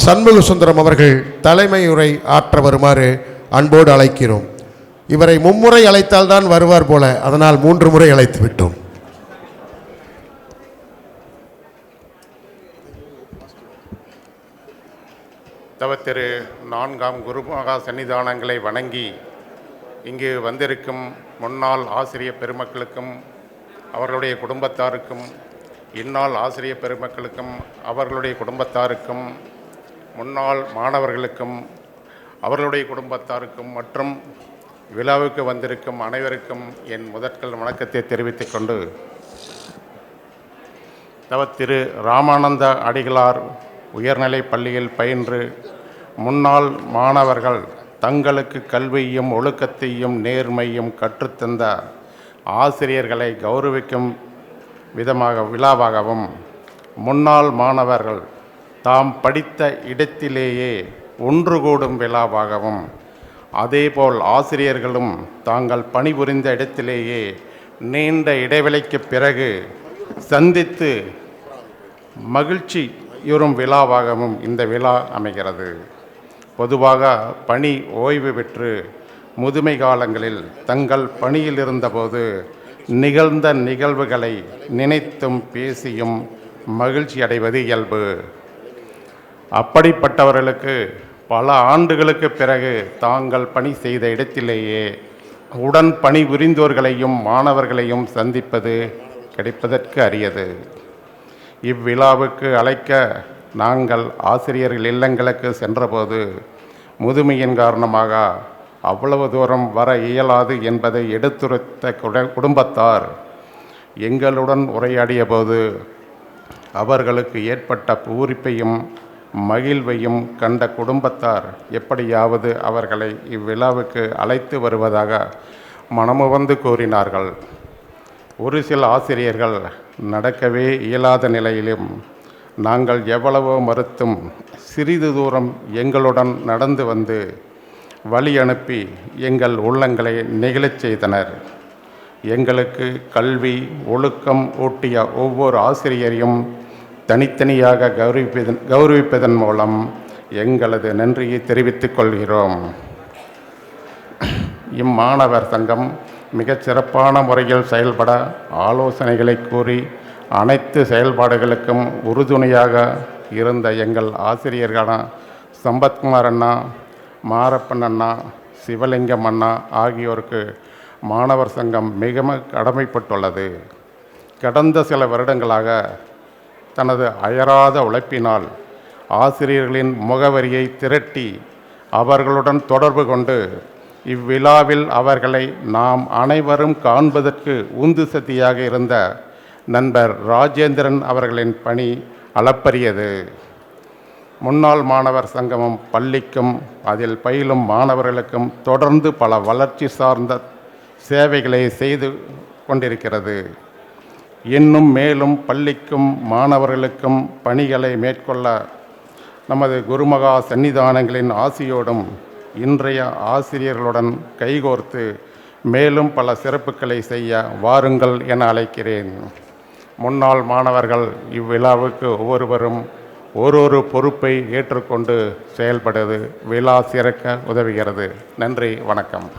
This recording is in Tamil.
சண்முக சுந்தரம் அவர்கள் தலைமையுரை ஆற்ற வருமாறு அன்போடு அழைக்கிறோம். இவரை மும்முறை அழைத்தால்தான் வருவார் போல அதனால் மூன்று முறை அழைத்து விட்டோம். தவத்திரு நான்காம் குருமகா சன்னிதானங்களை வணங்கி இங்கு வந்திருக்கும் முன்னாள் ஆசிரிய பெருமக்களுக்கும் அவர்களுடைய குடும்பத்தாருக்கும் இந்நாள் ஆசிரிய பெருமக்களுக்கும் அவர்களுடைய குடும்பத்தாருக்கும் முன்னாள் மாணவர்களுக்கும் அவர்களுடைய குடும்பத்தாருக்கும் மற்றும் விழாவுக்கு வந்திருக்கும் அனைவருக்கும் என் முதற்கல் வணக்கத்தை தெரிவித்துக் கொண்டு தவ திரு ராமானந்த அடிகளார் உயர்நிலை பள்ளியில் பயின்று முன்னாள் மாணவர்கள் தங்களுக்கு கல்வியையும் ஒழுக்கத்தையும் நேர்மையும் கற்றுத்தந்த ஆசிரியர்களை கௌரவிக்கும் விதமாக விழாவாகவும் முன்னாள் மாணவர்கள் தாம் படித்த இடத்திலேயே ஒன்று கூடும் விழாவாகவும் அதேபோல் ஆசிரியர்களும் தாங்கள் பணிபுரிந்த இடத்திலேயே நீண்ட இடைவெளிக்குப் பிறகு சந்தித்து மகிழ்ச்சி மகிழ்ச்சியுறும் விழாவாகவும் இந்த விழா அமைகிறது. பொதுவாக பணி ஓய்வு பெற்று முதுமை காலங்களில் தங்கள் பணியில் இருந்தபோது நிகழ்ந்த நிகழ்வுகளை நினைத்தும் பேசியும் மகிழ்ச்சி அடைவது இயல்பு. அப்படிப்பட்டவர்களுக்கு பல ஆண்டுகளுக்கு பிறகு தாங்கள் பணி செய்த இடத்திலேயே உடன் பணிபுரிந்தோர்களையும் மாணவர்களையும் சந்திப்பது கிடைப்பதற்கு அரியது. இவ்விழாவுக்கு அழைக்க நாங்கள் ஆசிரியர்கள் இல்லங்களுக்கு சென்றபோது முதுமையின் காரணமாக அவ்வளவு தூரம் வர இயலாது என்பதை எடுத்துரைத்த குட- குடும்பத்தார் எங்களுடன் உரையாடிய போது அவர்களுக்கு ஏற்பட்ட பூரிப்பையும் மகிழ்வையும் கண்ட குடும்பத்தார் எப்படியாவது அவர்களை இவ்விழாவுக்கு அழைத்து வருவதாக மனமுவந்து கூறினார்கள். ஒரு சில ஆசிரியர்கள் நடக்கவே இயலாத நிலையிலும் நாங்கள் எவ்வளவோ மறுத்தும் சிறிது தூரம் எங்களுடன் நடந்து வந்து வழி அனுப்பி எங்கள் உள்ளங்களை நெகிழச் செய்தனர். எங்களுக்கு கல்வி ஒழுக்கம் ஊட்டிய ஒவ்வொரு ஆசிரியரையும் தனித்தனியாக கௌரவிப்பதன் கௌரவிப்பதன் மூலம் எங்களது நன்றியை தெரிவித்துக் கொள்கிறோம். இம்மாணவர் சங்கம் மிகச் சிறப்பான முறையில் செயல்பட ஆலோசனைகளை கூறி அனைத்து செயல்பாடுகளுக்கும் உறுதுணையாக இருந்த எங்கள் ஆசிரியர்களான சம்பத்குமார் அண்ணா மாரப்பன் அண்ணா சிவலிங்கம் அண்ணா ஆகியோருக்கு மாணவர் சங்கம் மிகவும் கடமைப்பட்டுள்ளது. கடந்த சில வருடங்களாக தனது அயராத உழைப்பினால் ஆசிரியர்களின் முகவரியை திரட்டி அவர்களுடன் தொடர்பு கொண்டு இவ்விழாவில் அவர்களை நாம் அனைவரும் காண்பதற்கு உந்து சக்தியாக இருந்த நண்பர் ராஜேந்திரன் அவர்களின் பணி அளப்பரியது. முன்னாள் மாணவர் சங்கமம் பள்ளிக்கும் அதில் பயிலும் மாணவர்களுக்கும் தொடர்ந்து பல வளர்ச்சி சார்ந்த சேவைகளை செய்து கொண்டிருக்கிறது. இன்னும் மேலும் பள்ளிக்கும் மாணவர்களுக்கும் பணிகளை மேற்கொள்ள நமது குருமகா சன்னிதானங்களின் ஆசியோடும் இன்றைய ஆசிரியர்களுடன் கைகோர்த்து மேலும் பல சிறப்புகளை செய்ய வாருங்கள் என அழைக்கிறேன். முன்னாள் மாணவர்கள் இவ்விழாவுக்கு ஒவ்வொருவரும் ஒரு ஒரு பொறுப்பை ஏற்றுக்கொண்டு செயல்படுவது விழா சிறக்க உதவுகிறது. நன்றி வணக்கம்.